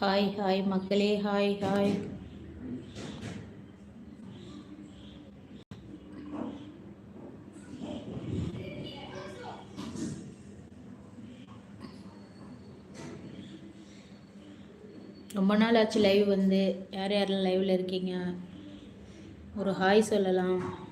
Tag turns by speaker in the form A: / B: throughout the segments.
A: Hi hi மக்களே hi hi. ரொம்ப நாள் ஆச்சு லைவ் வந்து. யார் யாரெல்லாம் லைவில் இருக்கீங்க? ஒரு ஹாய் சொல்லலாம்.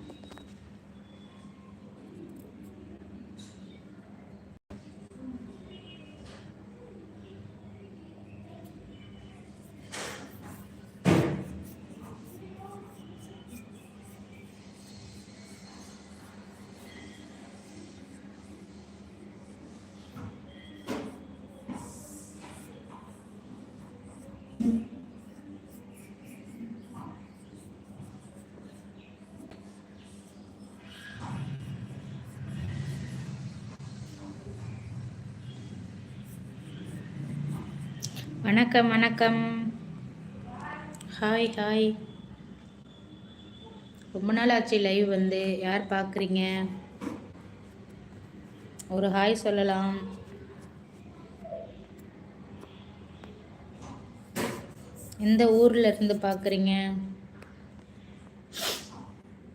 A: வணக்கம் வணக்கம். ஹாய் ஹாய் ரொம்ப நாள் ஆச்சு லைவ் வந்து. யார் பார்க்குறீங்க ஒரு ஹாய் சொல்லலாம். எந்த ஊரில் இருந்து பார்க்குறீங்க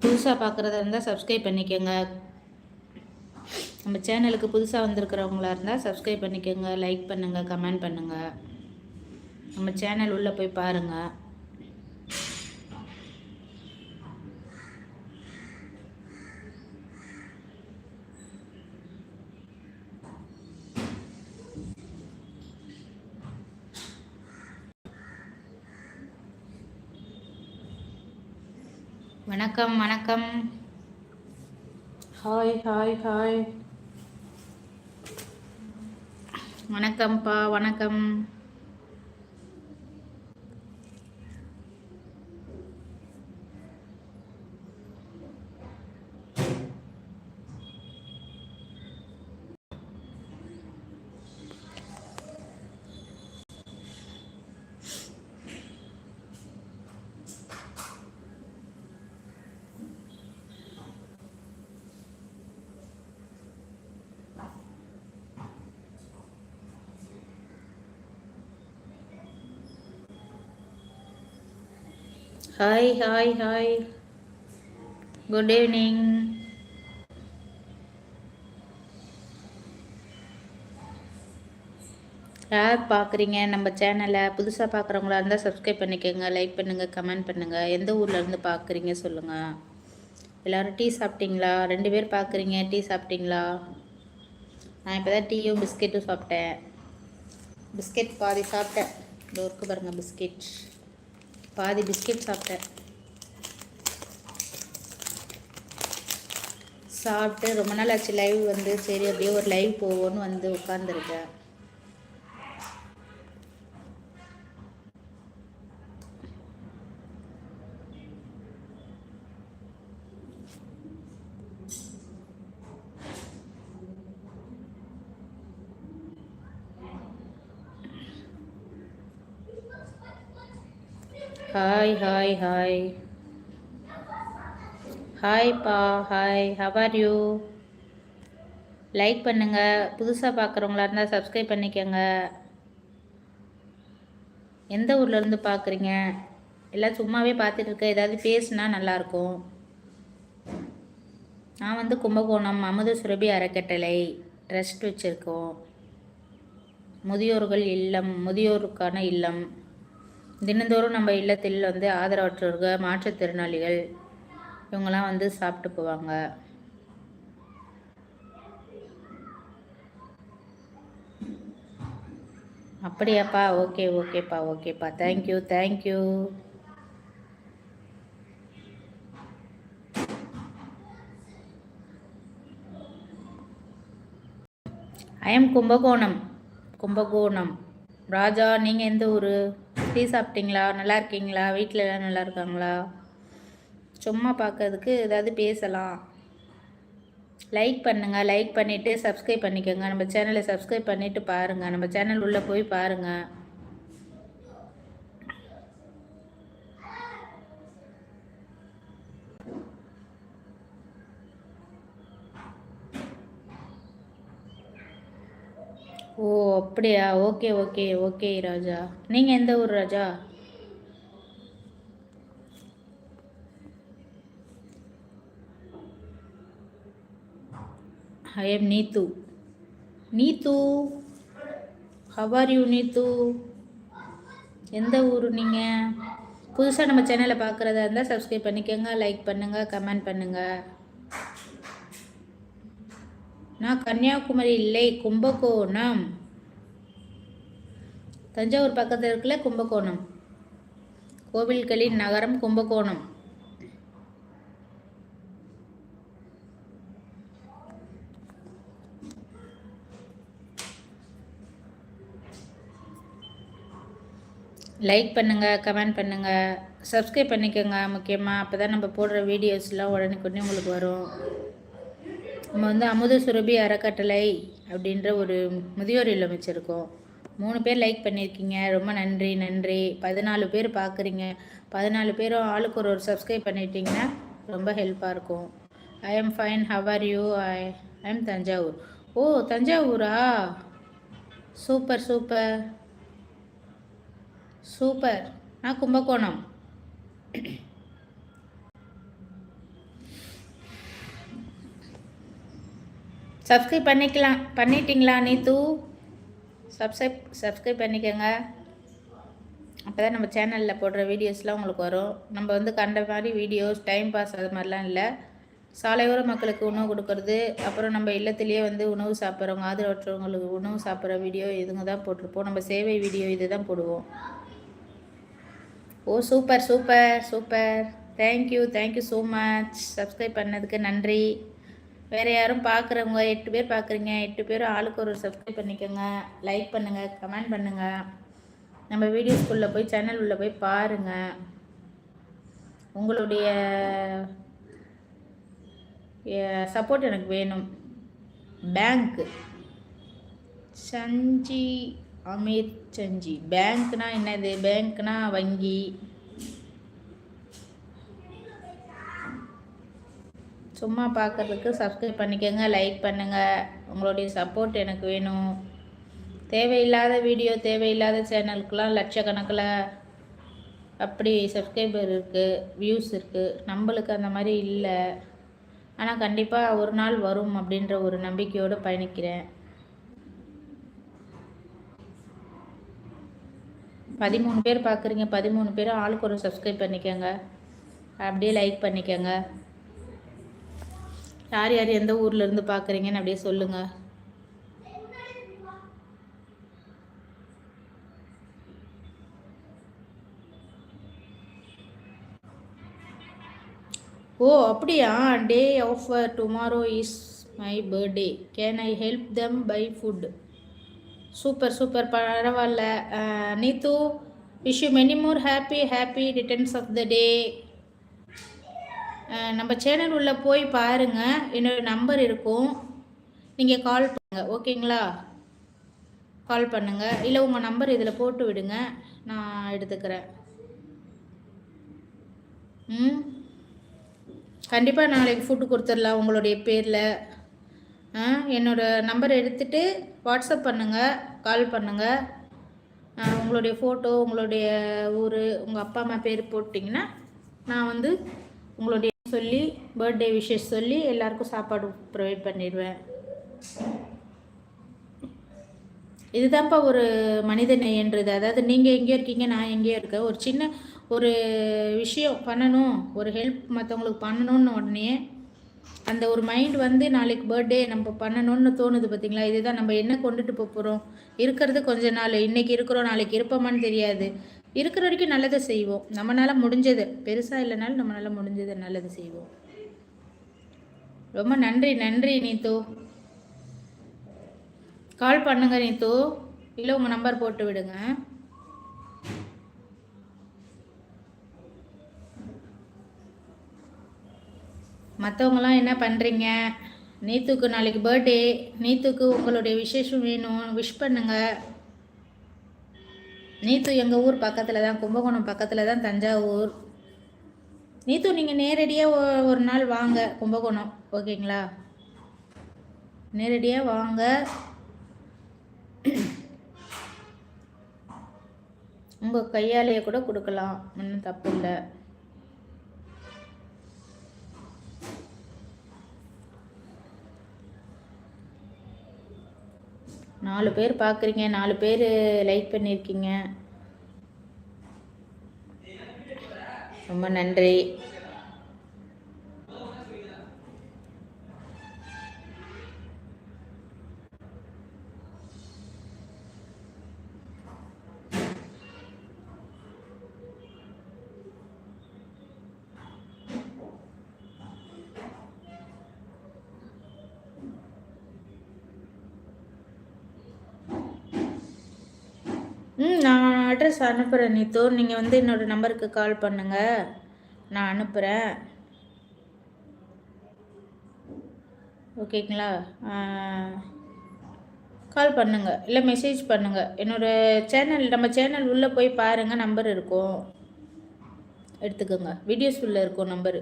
A: புதுசாக பார்க்குறதா இருந்தால் சப்ஸ்கிரைப் பண்ணிக்கோங்க. நம்ம சேனலுக்கு புதுசாக வந்திருக்கிறவங்களா இருந்தால் சப்ஸ்கிரைப் பண்ணிக்கோங்க லைக் பண்ணுங்கள் கமெண்ட் பண்ணுங்கள் நம்ம சேனல் உள்ளே போய் பாருங்கள் வணக்கம் வணக்கம். ஹாய் ஹாய் ஹாய் வணக்கம்ப்பா வணக்கம். Hi hi hi good evening யார் பார்க்குறீங்க நம்ம சேனலை புதுசாக பார்க்குறவங்களா இருந்தால் சப்ஸ்கிரைப் பண்ணிக்கோங்க லைக் பண்ணுங்கள் கமெண்ட் பண்ணுங்கள் எந்த ஊர்லேருந்து பார்க்குறீங்க சொல்லுங்கள் எல்லோரும் டீ சாப்பிட்டீங்களா? ரெண்டு பேர் பார்க்குறீங்க டீ சாப்பிட்டீங்களா? நான் இப்போ தான் டீயும் பிஸ்கெட்டும் சாப்பிட்டேன். பிஸ்கெட் பாதி சாப்பிட்டேன். இது ஒர்க்கு பாருங்கள் பிஸ்கெட் பாதி பிஸ்கெட் சாப்பிட்டேன். சாப்பிட்டு ரொம்ப நாள் ஆச்சு லைவ் வந்து. சரி அப்படியே ஒரு லைவ் போவோன்னு வந்து உட்காந்துருக்கேன் ஹாய் ஹாய் ஹாய் ஹாய் பா hi how are you like பண்ணுங்கள் புதுசாக பார்க்குறவங்களா இருந்தால் சப்ஸ்கிரைப் பண்ணிக்கோங்க. எந்த ஊர்லேருந்து பார்க்குறீங்க எல்லாம் சும்மாவே பார்த்துட்டு இருக்க. ஏதாவது பேசுனா நல்லாயிருக்கும் நான் வந்து கும்பகோணம் அமுத சுரபி அறக்கட்டளை. ட்ரஸ்ட் வச்சுருக்கோம். முதியோர்கள் இல்லம் முதியோருக்கான இல்லம். தினந்தோறும் நம்ம இல்லத்தில் வந்து ஆதரவற்றவர்கள் மாற்றுத்திறனாளிகள் இவங்கெல்லாம் வந்து சாப்பிட்டு போவாங்க. அப்படியாப்பா ஓகே ஓகேப்பா ஓகேப்பா. Thank you thank you I am Kumbakonam Kumbakonam Raja நீங்கள் எந்த ஊர்? டீ சாப்பிட்டீங்களா? நல்லா இருக்கீங்களா? வீட்டில் எல்லாம் நல்லா இருக்காங்களா? சும்மா பார்க்கறதுக்கு ஏதாவது பேசலாம். லைக் பண்ணுங்கள் லைக் பண்ணிவிட்டு சப்ஸ்கிரைப் பண்ணிக்கோங்க. நம்ம சேனலை சப்ஸ்கிரைப் பண்ணிவிட்டு பாருங்கள் நம்ம சேனல் உள்ளே போய் பாருங்கள் ஓ அப்படியா? Okay okay okay Raja. நீங்கள் எந்த ஊர் Raja? I am Neethu Neethu how are you Neethu எந்த ஊர் நீங்கள் புதுசாக நம்ம சேனலை பார்க்குறதா இருந்தால் சப்ஸ்கிரைப் பண்ணிக்கோங்க லைக் பண்ணுங்கள் கமெண்ட் பண்ணுங்கள் நான் கன்னியாகுமரி இல்லை கும்பகோணம். தஞ்சாவூர் பக்கத்தில் இருக்குல்ல கும்பகோணம். கோவில்களின் நகரம் கும்பகோணம். லைக் பண்ணுங்கள் கமெண்ட் பண்ணுங்கள் சப்ஸ்கிரைப் பண்ணிக்கோங்க முக்கியமாக அப்போ தான் நம்ம போடுற வீடியோஸ்லாம் உடனுக்குடனே உங்களுக்கு வரும். நம்ம வந்து அமுத சுரபி அறக்கட்டளை அப்படின்ற ஒரு முதியோர் இல்லம் வச்சுருக்கோம். மூணு பேர் லைக் பண்ணியிருக்கீங்க. ரொம்ப நன்றி நன்றி. பதினாலு பேர் பார்க்குறீங்க பதினாலு பேரும் ஆளுக்கு ஒரு ஒரு சப்ஸ்கிரைப் பண்ணிட்டீங்கன்னா ரொம்ப ஹெல்ப்பாக இருக்கும். I am fine how are you I I am Thanjavur. O தஞ்சாவூரா? Super super. Super. நான் கும்பகோணம். சப்ஸ்கிரைப் பண்ணிக்கலாம். பண்ணிட்டீங்களா நீத்து சப்ஸ்கிரைப் சப்ஸ்கிரைப் பண்ணிக்கோங்க. அப்போ தான் நம்ம சேனலில் போடுற வீடியோஸ்லாம் உங்களுக்கு வரும். நம்ம வந்து கண்ட மாதிரி வீடியோஸ் டைம் பாஸ் அது மாதிரிலாம் இல்லை. சாலையோர மக்களுக்கு உணவு கொடுக்கறது அப்புறம் நம்ம இல்லத்துலேயே வந்து உணவு சாப்பிட்றவங்க ஆதரவற்றவங்களுக்கு உணவு சாப்பிட்ற வீடியோ இதுங்க தான் போட்டிருப்போம். நம்ம சேவை வீடியோ இது தான் போடுவோம். ஓ super super super thank you thank you so much subscribe பண்ணதுக்கு நன்றி. வேறு யாரும் பார்க்குறவங்க எட்டு பேர் பார்க்குறீங்க எட்டு பேரும் ஆளுக்கு ஒரு சப்ஸ்கிரைப் பண்ணிக்கோங்க. லைக் பண்ணுங்கள் கமெண்ட் பண்ணுங்கள் நம்ம வீடியோஸ்குள்ளே போய் சேனல் உள்ளே போய் பாருங்கள் உங்களுடைய சப்போர்ட் எனக்கு வேணும். பேங்க்கு சஞ்சி அமீர் சஞ்சி. பேங்க்னா என்னது? பேங்க்னா வங்கி. சும்மா பார்க்குறதுக்கு சப்ஸ்கிரைப் பண்ணிக்கோங்க லைக் பண்ணுங்கள் உங்களுடைய சப்போர்ட் எனக்கு வேணும். தேவையில்லாத வீடியோ தேவையில்லாத சேனலுக்கெலாம் லட்சக்கணக்கில் அப்படி சப்ஸ்கிரைபர் இருக்குது வியூஸ் இருக்குது நம்மளுக்கு அந்த மாதிரி இல்லை. ஆனால் கண்டிப்பாக ஒரு நாள் வரும் அப்படின்ற ஒரு நம்பிக்கையோடு பயணிக்கிறேன். பதிமூணு பேர் பார்க்குறீங்க பதிமூணு பேரும் ஆளுக்கு ஒரு சப்ஸ்கிரைப் பண்ணிக்கோங்க. அப்படியே லைக் பண்ணிக்கோங்க. யார் யார் எந்த ஊர்லேருந்து இருந்து பார்க்குறீங்கன்னு அப்படியே சொல்லுங்கள் ஓ அப்படியா? Day of tomorrow is my birthday can I help them by food super super. பரவாயில்ல. Neethu wish you many more happy happy returns of the day நம்ம சேனல் உள்ளே போய் பாருங்கள் என்னோடய நம்பர் இருக்கும். நீங்கள் கால் பண்ணுங்கள் ஓகேங்களா? கால் பண்ணுங்கள் இல்லை உங்கள் நம்பர் இதில் போட்டு விடுங்க. நான் எடுத்துக்கிறேன். ம்? கண்டிப்பாக நாளைக்கு ஃபுட்டு கொடுத்துடலாம் உங்களுடைய பேரில். என்னோடய நம்பர் எடுத்துகிட்டு வாட்ஸ்அப் பண்ணுங்கள் கால் பண்ணுங்கள் உங்களுடைய ஃபோட்டோ உங்களுடைய ஊர் உங்கள் அப்பா அம்மா பேர் போட்டிங்கன்னா நான் வந்து உங்களுடைய சொல்லி பர்த்டே விஷஸ் சொல்லி எல்லாருக்கும் சாப்பாடு ப்ரொவைட் பண்ணிடுவேன். இதுதான்ப்பா ஒரு மனித நேயன்றது. அதாவது நீங்கள் எங்கேயோ இருக்கீங்க நான் எங்கேயோ இருக்கேன். ஒரு சின்ன ஒரு விஷயம் பண்ணணும் ஒரு ஹெல்ப் மற்றவங்களுக்கு பண்ணணும்னு உடனே அந்த ஒரு மைண்ட் வந்து நாளைக்கு பர்த்டே நம்ம பண்ணணும்னு தோணுது பார்த்தீங்களா இதுதான் நம்ம என்ன கொண்டுட்டு போகிறோம் இருக்கிறது கொஞ்ச நாள். இன்றைக்கி இருக்கிறோம் நாளைக்கு இருப்போமான்னு தெரியாது. இருக்கிற வரைக்கும் நல்லதை செய்வோம். நம்மளால் முடிஞ்சது. பெருசாக இல்லைனாலும் நம்மளால் முடிஞ்சது நல்லது செய்வோம். ரொம்ப நன்றி நன்றி நீத்து. கால் பண்ணுங்க நீத்து. இல்லை உங்கள் நம்பர் போட்டு விடுங்க. மற்றவங்களாம் என்ன பண்ணுறீங்க நீத்துக்கு நாளைக்கு பர்த்டே நீத்துக்கு உங்களுடைய விசேஷம் வேணும். விஷ் பண்ணுங்கள் நீத்து எங்கள் ஊர் பக்கத்தில் தான் கும்பகோணம் பக்கத்தில் தான் தஞ்சாவூர். நீத்து நீங்கள் நேரடியாக ஒரு நாள் வாங்க கும்பகோணம். ஓகேங்களா? நேரடியாக வாங்க. உங்கள் கையாலேயே கூட கொடுக்கலாம். ஒன்றும் தப்பு இல்லை. நாலு பேர் பார்க்குறீங்க நாலு பேர் லைக் பண்ணியிருக்கீங்க ரொம்ப நன்றி ம் நான் அட்ரஸ் அனுப்புகிறேன் நீத்து. நீங்கள் வந்து என்னோடய நம்பருக்கு கால் பண்ணுங்கள் நான் அனுப்புகிறேன் ஓகேங்களா? கால் பண்ணுங்கள் இல்லை மெசேஜ் பண்ணுங்கள் என்னோடய சேனல் நம்ம சேனல் உள்ளே போய் பாருங்கள் நம்பர் இருக்கும். எடுத்துக்கோங்க. வீடியோஸ் உள்ளே இருக்கும் நம்பரு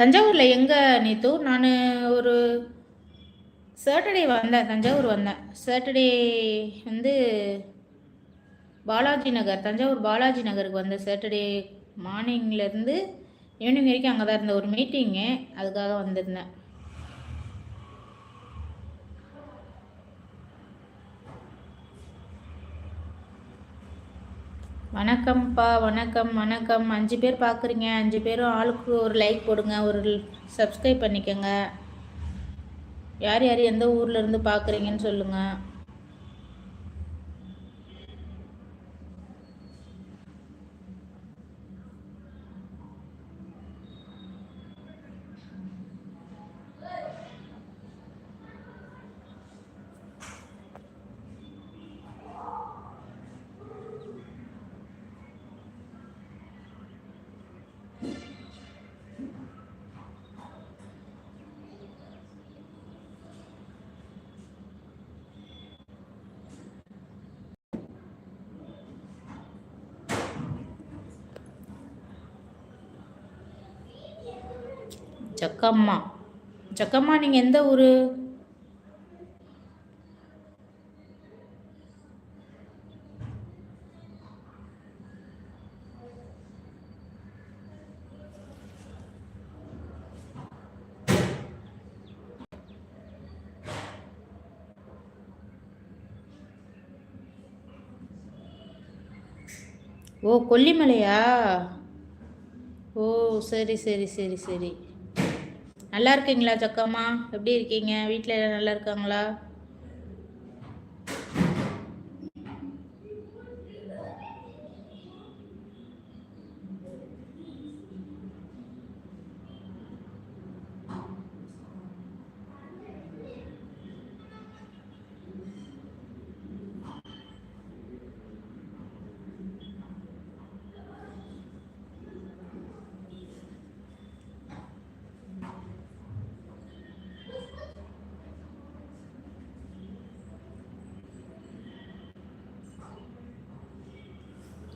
A: தஞ்சாவூரில் எங்கே நேத்து? நான் ஒரு சாட்டர்டே வந்தேன் தஞ்சாவூர் வந்தேன். சாட்டர்டே வந்து பாலாஜி நகர் தஞ்சாவூர் பாலாஜி நகருக்கு வந்தேன். சாட்டர்டே மார்னிங்லேருந்து ஈவினிங் வரைக்கும் அங்கே தான் இருந்தேன். ஒரு மீட்டிங்கு அதுக்காக வந்திருந்தேன். வணக்கம்ப்பா வணக்கம் வணக்கம். அஞ்சு பேர் பார்க்குறீங்க அஞ்சு பேரும் ஆளுக்கு ஒரு லைக் போடுங்க. ஒரு சப்ஸ்கிரைப் பண்ணிக்கோங்க. யார் யார் எந்த ஊரில் இருந்து பார்க்குறீங்கன்னு சொல்லுங்கள் ஜக்கம்மா. ஜக்கம்மா நீங்கள் எந்த ஊர்? ஓ கொல்லிமலையா? ஓ சரி சரி சரி சரி. நல்லா இருக்கீங்களா சக்கம்மா? எப்படி இருக்கீங்க? வீட்டில் நல்லா இருக்காங்களா?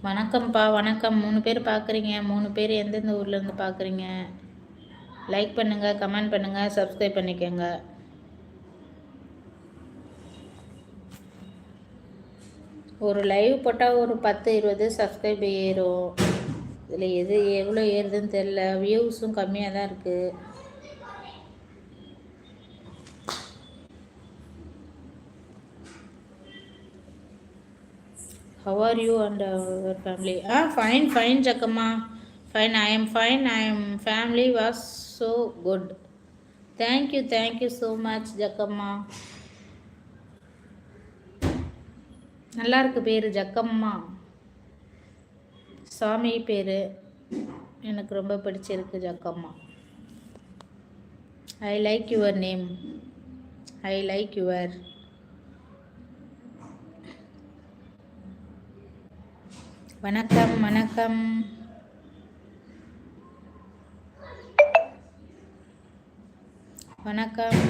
A: வணக்கம்ப்பா வணக்கம். மூணு பேர் பார்க்குறீங்க மூணு பேர் எந்தெந்த ஊர்லேருந்து பார்க்குறீங்க லைக் பண்ணுங்கள் கமெண்ட் பண்ணுங்கள் சப்ஸ்கிரைப் பண்ணிக்கோங்க. ஒரு லைவ் போட்டால் ஒரு பத்து இருபது சப்ஸ்கிரைப் ஏறும். இதில் எது எவ்வளோ ஏறுதுன்னு தெரில வியூஸும் கம்மியாக தான் இருக்குது how are you and our family ah fine fine Jakkamma fine I am fine I am family was so good thank you thank you so much Jakkamma நல்லா இருக்கு பேர் ஜக்கம்மா சாமி பேர் எனக்கு ரொம்ப பிடிச்சிருக்கு Jakkamma I like your name I like your வணக்கம் வணக்கம். வணக்கம்.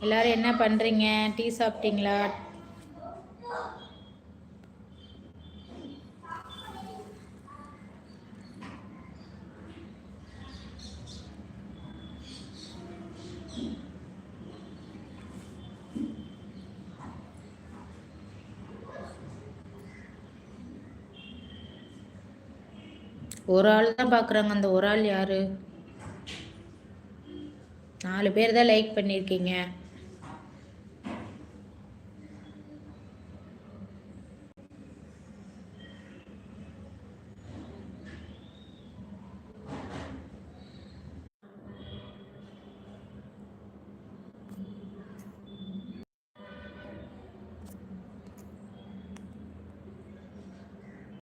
A: எல்லாரும் என்ன பண்ணுறீங்க டீ சாப்பிட்டீங்களா? ஒரு ஆள் தான் பார்க்குறாங்க அந்த ஒரு ஆள் யார்? நாலு பேர் தான் லைக் பண்ணியிருக்கீங்க